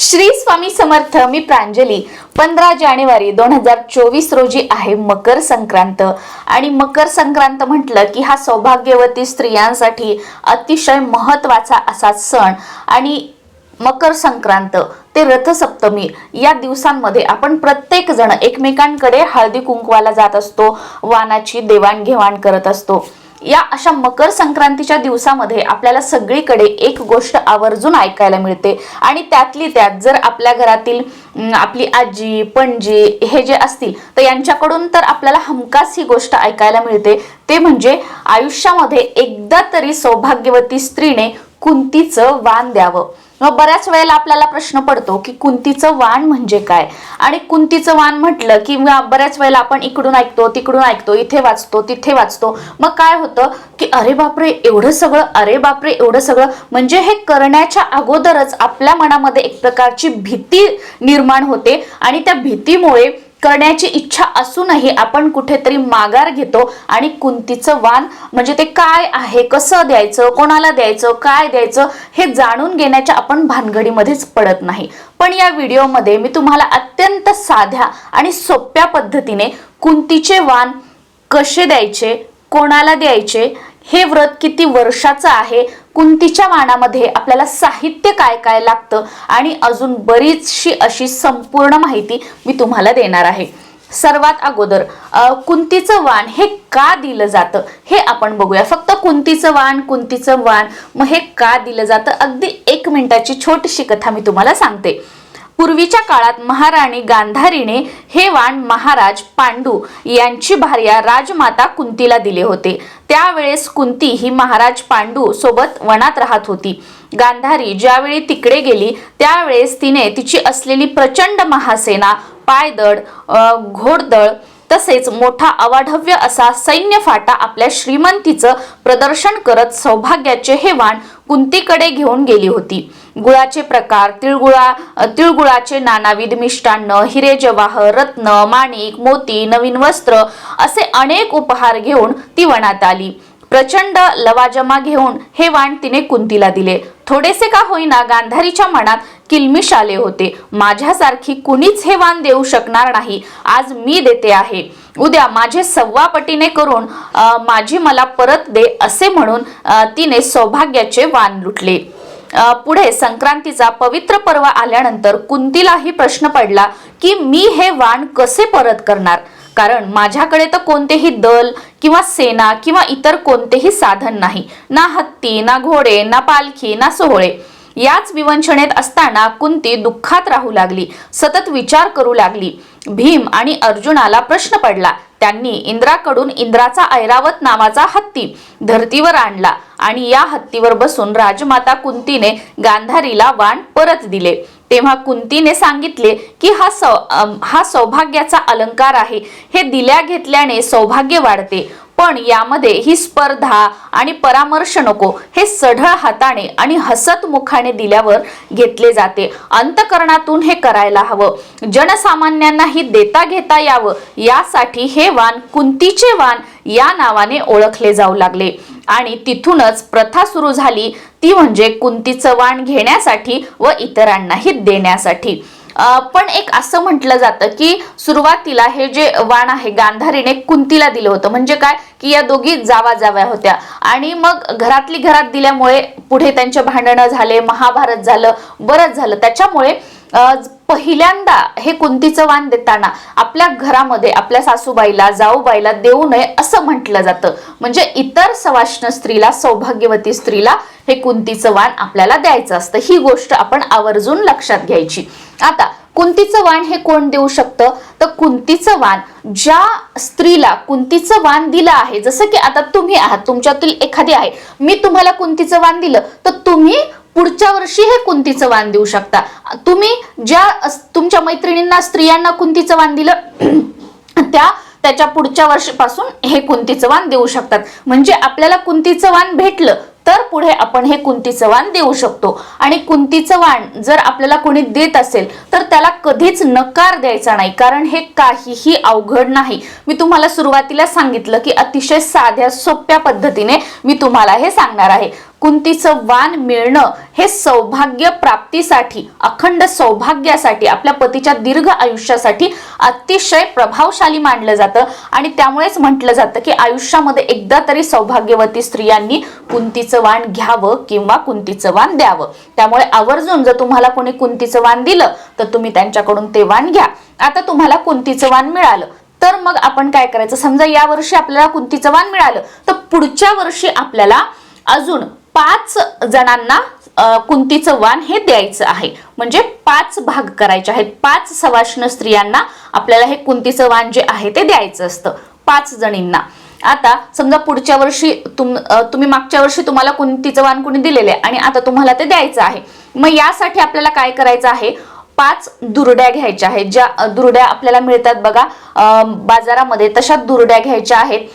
श्री स्वामी समर्थ मी प्रांजली. पंधरा जानेवारी दोन हजार चोवीस रोजी आहे मकर संक्रांत. आणि मकर संक्रांत म्हटलं की हा सौभाग्यवती स्त्रियांसाठी अतिशय महत्त्वाचा असा सण. आणि मकर संक्रांत ते रथसप्तमी या दिवसांमध्ये आपण प्रत्येक जण एकमेकांकडे हळदी कुंकवाला जात असतो वानाची देवाणघेवाण करत असतो. या अशा मकर संक्रांतीच्या दिवसामध्ये आपल्याला सगळीकडे एक गोष्ट आवर्जून ऐकायला मिळते. आणि त्यातली त्यात जर आपल्या घरातील आपली आजी पणजी हे जे असतील तर यांच्याकडून तर आपल्याला हमखास ही गोष्ट ऐकायला मिळते. ते म्हणजे आयुष्यामध्ये एकदा तरी सौभाग्यवती स्त्रीने कुंतीचं वाण द्यावं. मग बऱ्याच वेळेला आपल्याला प्रश्न पडतो की कुंतीचं वाण म्हणजे काय? आणि कुंतीचं वाण म्हटलं की बऱ्याच वेळेला आपण इकडून ऐकतो तिकडून ऐकतो इथे वाचतो तिथे वाचतो. मग काय होतं की अरे बापरे एवढं सगळं अरे बापरे एवढं सगळं. म्हणजे हे करण्याच्या अगोदरच आपल्या मनामध्ये एक प्रकारची भीती निर्माण होते आणि त्या भीतीमुळे करण्याची इच्छा असूनही आपण कुठेतरी माघार घेतो आणि कुंतीचं वाण म्हणजे ते काय आहे कसं द्यायचं कोणाला द्यायचं काय द्यायचं हे जाणून घेण्याच्या आपण भानगडीमध्येच पडत नाही. पण या व्हिडिओमध्ये मी तुम्हाला अत्यंत साध्या आणि सोप्या पद्धतीने कुंतीचे वाण कसे द्यायचे कोणाला द्यायचे हे व्रत किती वर्षाचं आहे कुंतीच्या वाणामध्ये आपल्याला साहित्य काय काय लागतं आणि अजून बरीचशी अशी संपूर्ण माहिती मी तुम्हाला देणार आहे. सर्वात अगोदर कुंतीचं वाण हे का दिलं जातं हे आपण बघूया. फक्त कुंतीचं वाण कुंतीचं वाण मग हे का दिलं जातं? अगदी एक मिनिटाची छोटीशी कथा मी तुम्हाला सांगते. पूर्वीच्या काळात महाराणी गांधारीने हे वाण महाराज पांडू यांची भार्या राजमाता कुंतीला दिले होते. त्यावेळेस कुंती ही महाराज पांडू सोबत वनात राहत होती. गांधारी ज्यावेळी तिकडे गेली त्यावेळेस तिने तिची असलेली प्रचंड महासेना पायदळ घोडदळ तसेच मोठा अवाढव्य असा सैन्य फाटा आपल्या श्रीमंतीचं प्रदर्शन करत सौभाग्याचे हे वाण कुंतीकडे घेऊन गेली होती. गुळाचे प्रकार तिळगुळा तिळगुळाचे नानाविध मिष्टान्न हिरे जवाहर रत्न माणिक मोती नवीन वस्त्र असे अनेक उपहार घेऊन ती वनात आली. प्रचंड लवाजमा घेऊन हे वाण तिने कुंतीला दिले. थोडेसे का होईना गांधारीच्या मनात किलमिश आले होते. माझ्यासारखी कुणीच हे वाण देऊ शकणार नाही. आज मी देते आहे. उद्या माझे सव्वा पटीने करून माझी मला परत दे असे म्हणून तिने सौभाग्याचे वाण लुटले. पुढे संक्रांतीचा पवित्र पर्व आल्यानंतर कुंतीलाही प्रश्न पडला की मी हे वाण कसे परत करणार? कारण माझ्याकडे तर कोणतेही दल किंवा सेना किंवा इतर कोणतेही साधन नाही. ना हत्ती ना घोडे ना पालखी ना सोहळे. याच विवंचनेत असताना कुंती दुःखात राहू लागली सतत विचार करू लागली. भीम आणि अर्जुनाला प्रश्न पडला. त्यांनी इंद्राकडून इंद्राचा ऐरावत नावाचा हत्ती धर्तीवर आणला आणि या हत्तीवर बसून राजमाता कुंतीने गांधारीला वाण परत दिले. तेव्हा कुंतीने सांगितले की हा सौ हा सौभाग्याचा अलंकार आहे. हे दिल्या घेतल्याने सौभाग्य वाढते. पण यामध्ये ही स्पर्धा आणि परामर्श नको. हे सढळ हाताने आणि हसत मुखाने दिल्यावर घेतले जाते. अंतकरणातून हे करायला हवं. जनसामान्यांनाही देता घेता यावं. यासाठी हे वाण कुंतीचे वाण या नावाने ओळखले जाऊ लागले. आणि तिथूनच प्रथा सुरू झाली. ती म्हणजे कुंतीचं वाण घेण्यासाठी व इतरांनाही देण्यासाठी. पण एक असं म्हटलं जातं की सुरुवातीला हे जे वाण आहे गांधारीने कुंतीला दिलं होतं. म्हणजे काय? की या दोघी जावा जाव्या होत्या. आणि मग घरातली घरात दिल्यामुळे पुढे त्यांचे भांडणं झाले महाभारत झालं बरंच झालं. त्याच्यामुळे पहिल्यांदा हे कुंतीचं वाण देताना आपल्या घरामध्ये आपल्या सासूबाईला जाऊबाईला देऊ नये असं म्हटलं जातं. म्हणजे इतर सवाष्ण स्त्रीला सौभाग्यवती स्त्रीला हे कुंतीचं वाण आपल्याला द्यायचं असतं. ही गोष्ट आपण आवर्जून लक्षात घ्यायची. आता कुंतीचं वाण हे कोण देऊ शकतं? तर कुंतीचं वाण ज्या स्त्रीला कुंतीचं वाण दिलं आहे जसं की आता तुम्ही आहात तुमच्यातील एखादी आहे मी तुम्हाला कुंतीचं वाण दिलं तर तुम्ही पुढच्या वर्षी हे कुंतीचं वाण देऊ शकता. तुम्ही ज्या तुमच्या मैत्रिणींना स्त्रियांना कुंतीचं वाण दिलं त्या त्याच्या पुढच्या वर्षीपासून हे कुंतीचं वाण देऊ शकतात. म्हणजे आपल्याला कुंतीचं वाण भेटलं तर पुढे आपण हे कुंतीचं वाण देऊ शकतो. आणि कुंतीचं वाण जर आपल्याला कोणी देत असेल तर त्याला कधीच नकार द्यायचा नाही कारण हे काहीही अवघड नाही. मी तुम्हाला सुरुवातीला सांगितलं की अतिशय साध्या सोप्या पद्धतीने मी तुम्हाला हे सांगणार आहे. कुंतीचं वाण मिळणं हे सौभाग्य प्राप्तीसाठी अखंड सौभाग्यासाठी आपल्या पतीच्या दीर्घ आयुष्यासाठी अतिशय प्रभावशाली मानलं जातं. आणि त्यामुळेच म्हटलं जातं की आयुष्यामध्ये एकदा तरी सौभाग्यवती स्त्रियांनी कुंतीचं वाण घ्यावं किंवा कुंतीचं वाण द्यावं. त्यामुळे आवर्जून जर तुम्हाला कोणी कुंतीचं वाण दिलं तर तुम्ही त्यांच्याकडून ते वाण घ्या. आता तुम्हाला कुंतीचं वाण मिळालं तर मग आपण काय करायचं? समजा या वर्षी आपल्याला कुंतीचं वाण मिळालं तर पुढच्या वर्षी आपल्याला अजून पाच जणांना कुंतीचं वाण हे द्यायचं आहे. म्हणजे पाच भाग करायचे आहेत. पाच सवाष्ण स्त्रियांना आपल्याला हे कुंतीचं वाण जे आहे ते द्यायचं असतं. पाच जणींना. आता समजा पुढच्या वर्षी तुम तुम्ही मागच्या वर्षी तुम्हाला कुंतीचं वाण कोणी दिलेलं आहे आणि आता तुम्हाला ते द्यायचं आहे. मग यासाठी आपल्याला काय करायचं आहे? पाच दुरड्या घ्यायच्या आहेत. ज्या दुरड्या आपल्याला मिळतात बघा बाजारामध्ये तशा दुरड्या घ्यायच्या आहेत.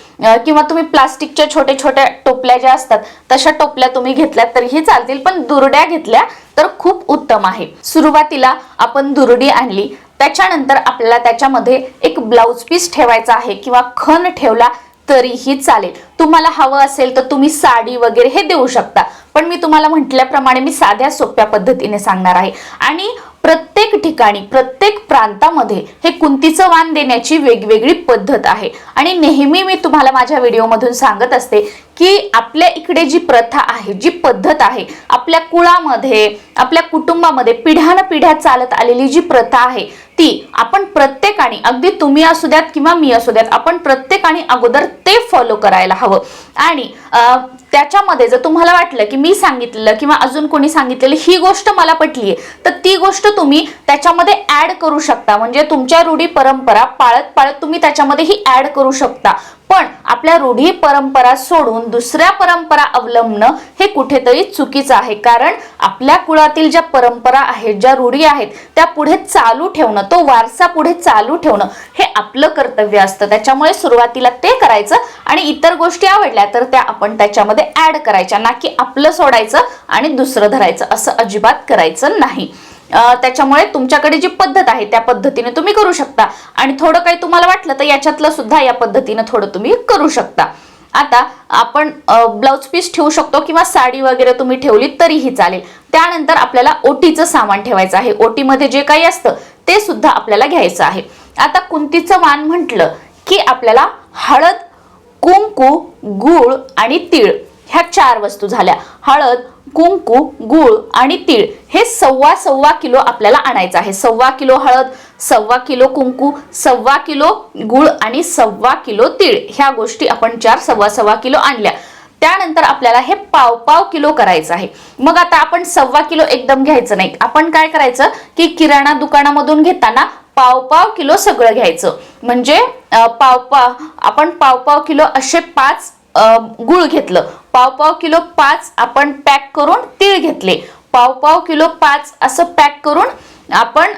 किंवा तुम्ही प्लास्टिकच्या छोट्या छोट्या टोपल्या ज्या असतात तशा टोपल्या तुम्ही घेतल्या तरीही चालतील पण दुरड्या घेतल्या तर खूप उत्तम आहे. सुरुवातीला आपण दुरडी आणली. त्याच्यानंतर आपल्याला त्याच्यामध्ये एक ब्लाउज पीस ठेवायचा आहे किंवा खण ठेवला तरीही चालेल. तुम्हाला हवं असेल तर तुम्ही साडी वगैरे हे देऊ शकता. पण मी तुम्हाला म्हटल्याप्रमाणे मी साध्या सोप्या पद्धतीने सांगणार आहे. आणि प्रत्येक ठिकाणी प्रत्येक प्रांतामध्ये हे कुंतीचं वाण देण्याची वेगवेगळी पद्धत आहे. आणि नेहमी मी तुम्हाला माझ्या व्हिडिओमधून सांगत असते की आपल्या इकडे जी प्रथा आहे जी पद्धत आहे आपल्या कुळामध्ये आपल्या कुटुंबामध्ये पिढ्यानपिढ्या चालत आलेली जी प्रथा आहे ती आपण प्रत्येकाने अगदी तुम्ही असू द्यात किंवा मी असू द्यात आपण प्रत्येकाने अगोदर ते फॉलो करायला हवं. आणि त्याच्यामध्ये जर तुम्हाला वाटलं की मी सांगितलेलं किंवा अजून कोणी सांगितलेली ही गोष्ट मला पटली आहे तर ती गोष्ट तुम्ही त्याच्यामध्ये ॲड करू शकता. म्हणजे तुमच्या रूढी परंपरा पाळत पाळत तुम्ही त्याच्यामध्ये ही ॲड करू शकता. पण आपल्या रूढी परंपरा सोडून दुसऱ्या परंपरा अवलंबणं हे कुठेतरी चुकीचं आहे. कारण आपल्या कुळातील ज्या परंपरा आहेत ज्या रूढी आहेत त्या पुढे चालू ठेवणं तो वारसा पुढे चालू ठेवणं हे आपलं कर्तव्य असतं. त्याच्यामुळे सुरुवातीला ते करायचं आणि इतर गोष्टी आवडल्या तर त्या आपण त्याच्यामध्ये ऍड करायच्या ना की आपलं सोडायचं आणि दुसरं धरायचं. असं अजिबात करायचं नाही. त्याच्यामुळे तुमच्याकडे जी पद्धत आहे त्या पद्धतीने तुम्ही करू शकता. आणि थोडं काही तुम्हाला वाटलं तर याच्यातलं सुद्धा या पद्धतीने थोडं तुम्ही करू शकता. आता आपण ब्लाउज पीस ठेवू शकतो किंवा साडी वगैरे तुम्ही ठेवली तरीही चालेल. त्यानंतर आपल्याला ओटीचं सामान ठेवायचं आहे. ओटीमध्ये जे काही असतं ते सुद्धा आपल्याला घ्यायचं आहे. आता कुंतीचं वाण म्हटलं की आपल्याला हळद कुंकू गूळ आणि तीळ ह्या चार वस्तू झाल्या. हळद कुंकू गूळ आणि तीळ. हे सव्वा सव्वा किलो आपल्याला आणायचं आहे. सव्वा किलो हळद सव्वा किलो कुंकू सव्वा किलो गूळ आणि सव्वा किलो तीळ. ह्या गोष्टी आपण चार सव्वा सव्वा किलो आणल्या. त्यानंतर आपल्याला हे पाव पाव किलो करायचं आहे. मग आता आपण सव्वा किलो एकदम घ्यायचं नाही. आपण काय करायचं की किराणा दुकानामधून घेताना पाव पाव किलो सगळं घ्यायचं. म्हणजे पाव पाव आपण पाव पाव किलो असे पाच गुळ घेतलं. पाव पाव किलो पाच आपण पॅक करून तीळ घेतले. पाव पाव किलो पाच असं पॅक करून आपण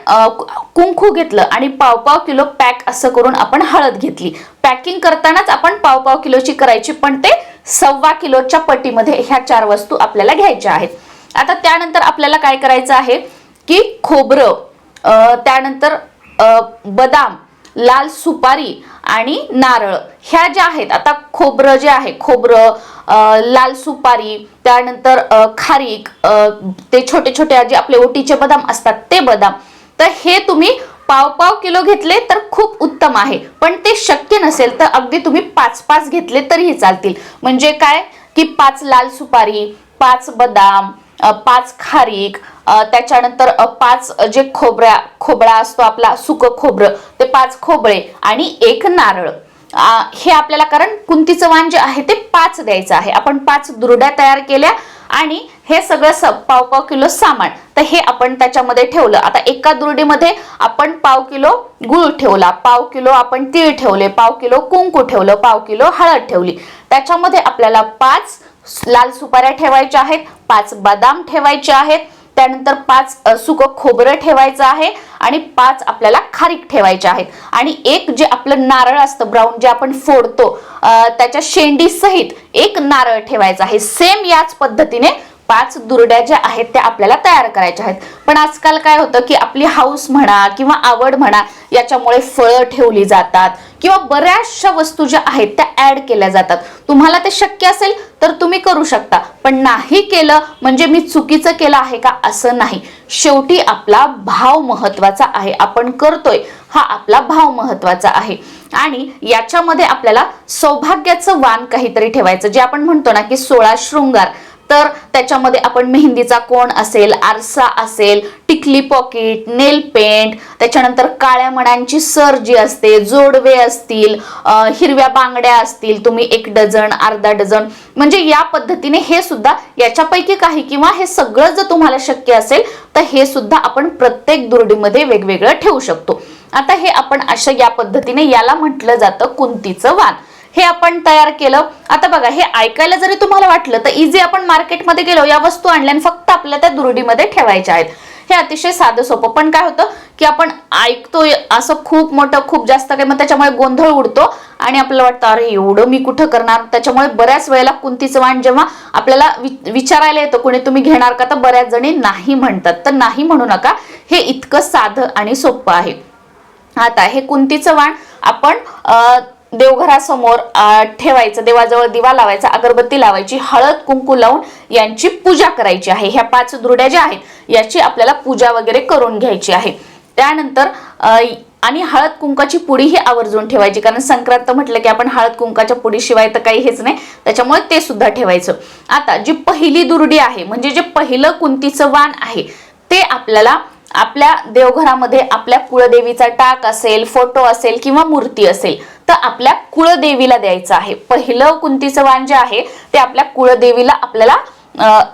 कुंकू घेतलं आणि पाव पाव किलो पॅक असं करून आपण हळद घेतली. पॅकिंग करतानाच आपण पाव पाव किलोची करायची पण ते सव्वा किलोच्या पटीमध्ये ह्या चार वस्तू आपल्याला घ्यायच्या आहेत. आता त्यानंतर आपल्याला काय करायचं आहे की खोबरं त्यानंतर बदाम लाल सुपारी आणि नारळ. ह्या ज्या आहेत आता खोबरं जे आहे खोबरं लाल सुपारी त्यानंतर खारीक ते छोटे छोटे जे आपले ओटीचे बदाम असतात ते बदाम. तर हे तुम्ही पाव पाव किलो घेतले तर खूप उत्तम आहे. पण ते शक्य नसेल तर अगदी तुम्ही पाच पाच घेतले तरीही चालतील. म्हणजे काय? की पाच लाल सुपारी पाच बदाम पाच खारीक त्याच्यानंतर पाच जे खोबऱ्या खोबळा असतो आपला सुक खोबरं ते पाच खोबळे आणि एक नारळ. हे आपल्याला कारण कुंतीचं वाण जे आहे ते पाच द्यायचं आहे. आपण पाच दुरड्या तयार केल्या आणि हे सगळं स पाव पाव किलो सामान. तर हे आपण त्याच्यामध्ये ठेवलं. आता एका दुरडीमध्ये आपण पाव किलो गुळ ठेवला पाव किलो आपण तीळ ठेवले पाव किलो कुंकू ठेवलं पाव किलो हळद ठेवली. त्याच्यामध्ये आपल्याला पाच लाल सुपाऱ्या ठेवायच्या आहेत पाच बदाम ठेवायचे आहेत त्यानंतर पाच सुकं खोबरं ठेवायचं आहे आणि पाच आपल्याला खारीक ठेवायचे आहेत. आणि एक जे आपलं नारळ असतं ब्राऊन जे आपण फोडतो त्याच्या शेंडी सहित एक नारळ ठेवायचं आहे. सेम याच पद्धतीने पाच दुरड्या ज्या आहेत त्या आपल्याला तयार करायच्या आहेत. पण आजकाल काय होतं की आपली हाऊस म्हणा किंवा आवड म्हणा याच्यामुळे फळं ठेवली जातात किंवा बऱ्याचशा वस्तू ज्या आहेत त्या ऍड केल्या जातात. तुम्हाला ते शक्य असेल तर तुम्ही करू शकता. पण नाही केलं म्हणजे मी चुकीचं केलं आहे का असं नाही. शेवटी आपला भाव महत्त्वाचा आहे. आपण करतोय हा आपला भाव महत्त्वाचा आहे. आणि याच्यामध्ये आपल्याला सौभाग्याचं वाण काहीतरी ठेवायचं. जे आपण म्हणतो ना की सोळा शृंगार. तर त्याच्यामध्ये आपण मेहंदीचा कोण असेल आरसा असेल टिकली पॉकेट नेल पेंट त्याच्यानंतर काळ्या मण्यांची सर जी असते जोडवे असतील हिरव्या बांगड्या असतील तुम्ही एक डझन अर्धा डझन म्हणजे या पद्धतीने हे सुद्धा याच्यापैकी काही किंवा हे सगळं जर तुम्हाला शक्य असेल तर हे सुद्धा आपण प्रत्येक दुर्डीमध्ये वेगवेगळं ठेवू शकतो. आता हे आपण अशा या पद्धतीने याला म्हटलं जातं कुंतीचं वाण हे आपण तयार केलं. आता बघा हे ऐकायला जरी तुम्हाला वाटलं तर इझी आपण मार्केटमध्ये गेलो या वस्तू आणल्या आणि फक्त आपल्या त्या दुरडीमध्ये ठेवायच्या आहेत. हे अतिशय साधं सोपं. पण काय होतं की आपण ऐकतोय असं खूप मोठं खूप जास्त काय मग त्याच्यामुळे गोंधळ उडतो आणि आपल्याला वाटतं अरे एवढं मी कुठं करणार? त्याच्यामुळे बऱ्याच वेळेला कुंतीचं वाण जेव्हा आपल्याला वि- विचारायला येतं कोणी तुम्ही घेणार का? तर बऱ्याच जणी नाही म्हणतात. तर नाही म्हणू नका. हे इतकं साधं आणि सोपं आहे. आता हे कुंतीचं वाण आपण देवघरासमोर ठेवायचं देवाजवळ दिवा लावायचा अगरबत्ती लावायची हळद कुंकू लावून यांची पूजा करायची आहे. ह्या पाच दुर्ड्या ज्या आहेत याची आपल्याला पूजा वगैरे करून घ्यायची आहे. त्यानंतर आणि हळद कुंकाची पुडी ही आवर्जून ठेवायची कारण संक्रांत म्हटलं की आपण हळद कुंकाच्या पुडीशिवाय तर काही हेच नाही त्याच्यामुळे ते सुद्धा ठेवायचं. आता जी पहिली दुर्डी आहे म्हणजे जे पहिलं कुंतीचं वाण आहे ते आपल्याला आपल्या देवघरामध्ये आपल्या कुळदेवीचा टाक असेल फोटो असेल किंवा मूर्ती असेल तर आपल्या कुळदेवीला द्यायचं आहे. पहिलं कुंतीचं वाण जे आहे ते आपल्या कुळदेवीला आपल्याला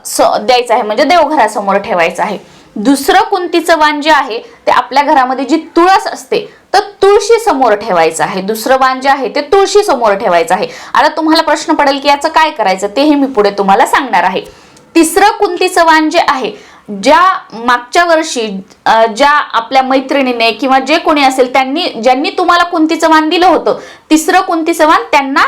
स- द्यायचं आहे. म्हणजे देवघरासमोर ठेवायचं आहे. दुसरं कुंतीचं वाण जे आहे ते आपल्या घरामध्ये जी तुळस असते तर तुळशी समोर ठेवायचं आहे. दुसरं वाण जे आहे ते तुळशी समोर ठेवायचं आहे. आता तुम्हाला प्रश्न पडेल की याचं काय करायचं तेही मी पुढे तुम्हाला सांगणार आहे. तिसरं कुंतीचं वाण जे आहे ज्या मागच्या वर्षी ज्या आपल्या मैत्रिणीने किंवा जे कोणी असेल त्यांनी ज्यांनी तुम्हाला कुंतीचं वाण दिलं होतं तिसरं कुंतीचं वाण त्यांना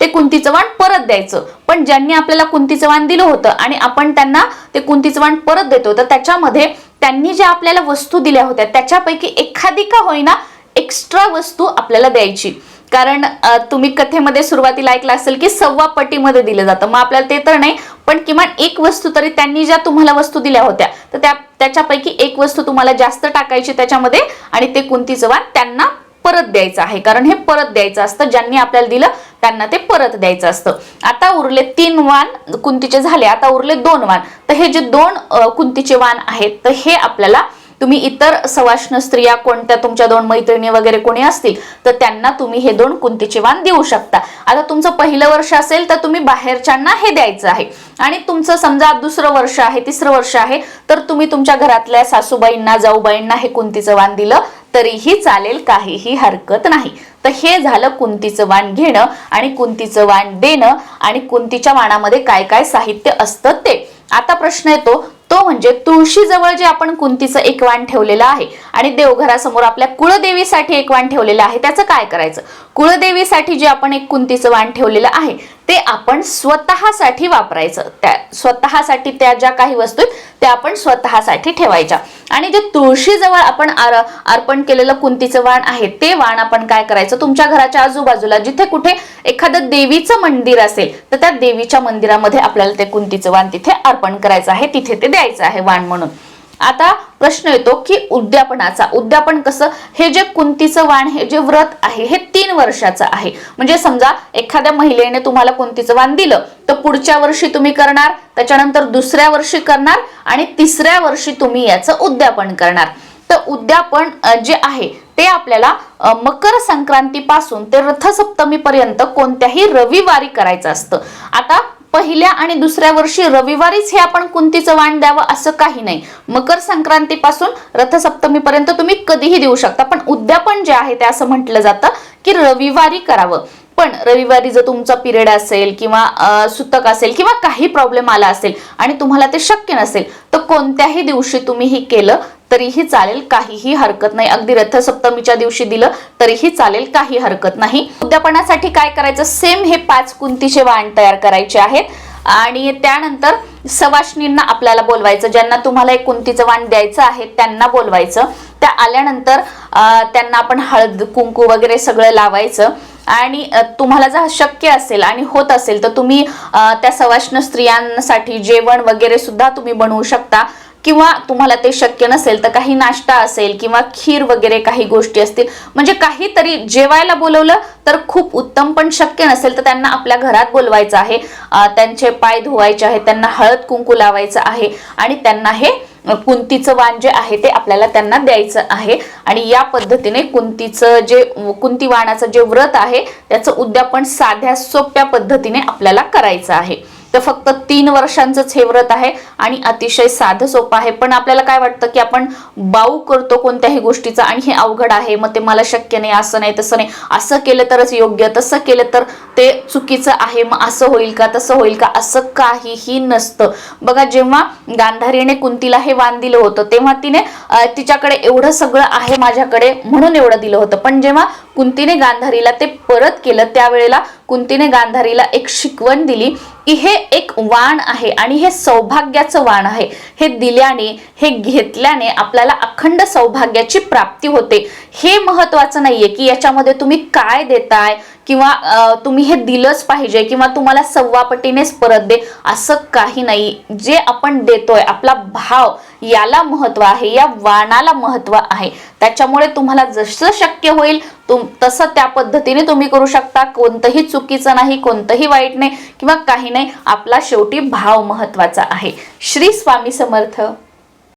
ते कुंतीचं वाण परत द्यायचं. पण ज्यांनी आपल्याला कुंतीचं वाण दिलं होतं आणि आपण त्यांना ते कुंतीचं वाण परत देतो तर त्याच्यामध्ये त्यांनी ज्या आपल्याला वस्तू दिल्या होत्या त्याच्यापैकी एखादी का होईना एक्स्ट्रा वस्तू आपल्याला द्यायची. कारण तुम्ही कथेमध्ये सुरुवातीला ऐकलं असेल की सव्वा पटीमध्ये दिलं जातं. मग आपल्याला ते तर नाही पण किमान एक वस्तू तरी त्यांनी ज्या तुम्हाला वस्तू दिल्या होत्या तर त्या त्याच्यापैकी एक वस्तू तुम्हाला जास्त टाकायची त्याच्यामध्ये आणि ते कुंतीचं वाण त्यांना परत द्यायचं आहे. कारण हे परत द्यायचं असतं. ज्यांनी आपल्याला दिलं त्यांना ते परत द्यायचं असतं. आता उरले तीन वाण कुंतीचे झाले. आता उरले दोन वाण. तर हे जे दोन कुंतीचे वाण आहेत तर हे आपल्याला तुम्ही इतर सवाष्ण स्त्रिया कोणत्या तुमच्या दोन मैत्रिणी वगैरे कोणी असतील तर त्यांना तुम्ही हे दोन कुंतीचे वाण देऊ शकता. आता तुमचं पहिलं वर्ष असेल तर तुम्ही बाहेरच्यांना हे द्यायचं आहे. आणि तुमचं समजा दुसरं वर्ष आहे तिसरं वर्ष आहे तर तुम्ही तुमच्या घरातल्या सासूबाईंना जाऊबाईंना हे कुंतीचं वाण दिलं तरीही चालेल काहीही हरकत नाही. तर हे झालं कुंतीचं वाण घेणं आणि कुंतीचं वाण देणं आणि कुंतीच्या वाणामध्ये काय काय साहित्य असतं ते. आता प्रश्न येतो तो म्हणजे तुळशीजवळ जे आपण कुंतीचं एक वाण ठेवलेलं आहे आणि देवघरासमोर आपल्या कुळदेवीसाठी एक वाण ठेवलेलं आहे त्याचं काय करायचं? कुळदेवीसाठी जे आपण एक कुंतीचं वाण ठेवलेलं आहे ते आपण स्वतःसाठी वापरायचं. त्या स्वतःसाठी त्या ज्या काही वस्तू आहेत त्या आपण स्वतःसाठी ठेवायच्या. आणि जे तुळशीजवळ आपण आर- अर्पण केलेलं कुंतीचं वाण आहे ते वाण आपण काय करायचं? तुमच्या घराच्या आजूबाजूला जिथे कुठे एखादं देवीचं मंदिर असेल तर त्या देवीच्या मंदिरामध्ये आपल्याला ते कुंतीचं वाण तिथे अर्पण करायचं आहे. तिथे ते द्यायचं आहे वाण म्हणून. आता प्रश्न येतो की उद्यापनाचा उद्यापन कसं? हे जे कुंतीचं वाण हे जे व्रत आहे हे तीन वर्षाचं आहे. म्हणजे समजा एखाद्या महिलेने तुम्हाला कुंतीचं वाण दिलं तर पुढच्या वर्षी तुम्ही करणार त्याच्यानंतर दुसऱ्या वर्षी करणार आणि तिसऱ्या वर्षी तुम्ही याचं उद्यापन करणार. तर उद्यापन जे आहे ते आपल्याला मकर संक्रांतीपासून ते रथसप्तमी पर्यंत कोणत्याही रविवारी करायचं असतं. आता पहिल्या आणि दुसऱ्या वर्षी रविवारीच हे आपण कुंतीचं वाण द्यावं असं काही नाही. मकर संक्रांतीपासून रथसप्तमीपर्यंत तुम्ही कधीही देऊ शकता पण उद्यापन जे आहे ते असं म्हटलं जातं की रविवारी करावं. पण रविवारी जर तुमचा पिरियड असेल किंवा सुतक असेल किंवा काही प्रॉब्लेम आला असेल आणि तुम्हाला ते शक्य नसेल तर कोणत्याही दिवशी तुम्ही हे केलं तरीही चालेल काहीही हरकत नाही. अगदी रथसप्तमीच्या दिवशी दिलं तरीही चालेल काही हरकत नाही. उद्यापनासाठी काय करायचं? सेम हे पाच कुंतीचे वाण तयार करायचे आहेत. आणि त्यानंतर सवाष्णींना आपल्याला बोलवायचं. ज्यांना तुम्हाला एक कुंतीचं वाण द्यायचं आहे त्यांना बोलवायचं. त्या आल्यानंतर त्यांना आपण हळद कुंकू वगैरे सगळं लावायचं. आणि तुम्हाला जर शक्य असेल आणि होत असेल तर तुम्ही त्या सवाष्ण स्त्रियांसाठी जेवण वगैरे सुद्धा तुम्ही बनवू शकता. किंवा तुम्हाला ते शक्य नसेल तर काही नाश्ता असेल किंवा खीर वगैरे काही गोष्टी असतील म्हणजे काहीतरी जेवायला बोलवलं तर खूप उत्तम पण शक्य नसेल तर त्यांना आपल्या घरात बोलवायचं आहे. त्यांचे पाय धुवायचे आहे त्यांना हळद कुंकू लावायचं आहे आणि त्यांना हे कुंतीचं वाण जे आहे ते आपल्याला त्यांना द्यायचं आहे. आणि या पद्धतीने कुंतीचं जे कुंती वाणाचं जे व्रत आहे त्याचं उद्यापन साध्या सोप्या पद्धतीने आपल्याला करायचं आहे. तर फक्त तीन वर्षांचंच हे व्रत आहे आणि अतिशय साधं सोपं आहे. पण आपल्याला काय वाटतं की आपण बाऊ करतो कोणत्याही गोष्टीचा आणि हे अवघड आहे मग ते मला शक्य नाही असं नाही तसं नाही. असं केलं तरच योग्य तसं केलं तर ते चुकीचं आहे मग असं होईल का तसं होईल का असं काहीही नसतं. बघा जेव्हा गांधारीने कुंतीला हे वाण दिलं होतं तेव्हा तिने तिच्याकडे एवढं सगळं आहे माझ्याकडे म्हणून एवढं दिलं होतं. पण जेव्हा कुंतीने गांधारीला ते परत केलं. त्यावेळेला कुंतीने गांधारीला एक शिकवण दिली की हे एक वाण आहे आणि हे सौभाग्याचं वाण आहे. हे दिल्याने हे घेतल्याने आपल्याला अखंड सौभाग्याची प्राप्ती होते. हे महत्वाचं नाहीये की याच्यामध्ये तुम्ही काय देताय किंवा तुम्ही हे दिलंच पाहिजे किंवा तुम्हाला सव्वा पटीनेच परत दे असं काही नाही. जे आपण देतोय आपला भाव याला महत्त्व आहे या वाणाला महत्त्व आहे. त्याच्यामुळे तुम्हाला जसं शक्य होईल तुम तसं त्या पद्धतीने तुम्ही करू शकता. कोणतंही चुकीचं नाही कोणतंही वाईट नाही किंवा काही नाही. आपला शेवटी भाव महत्त्वाचा आहे. श्री स्वामी समर्थ.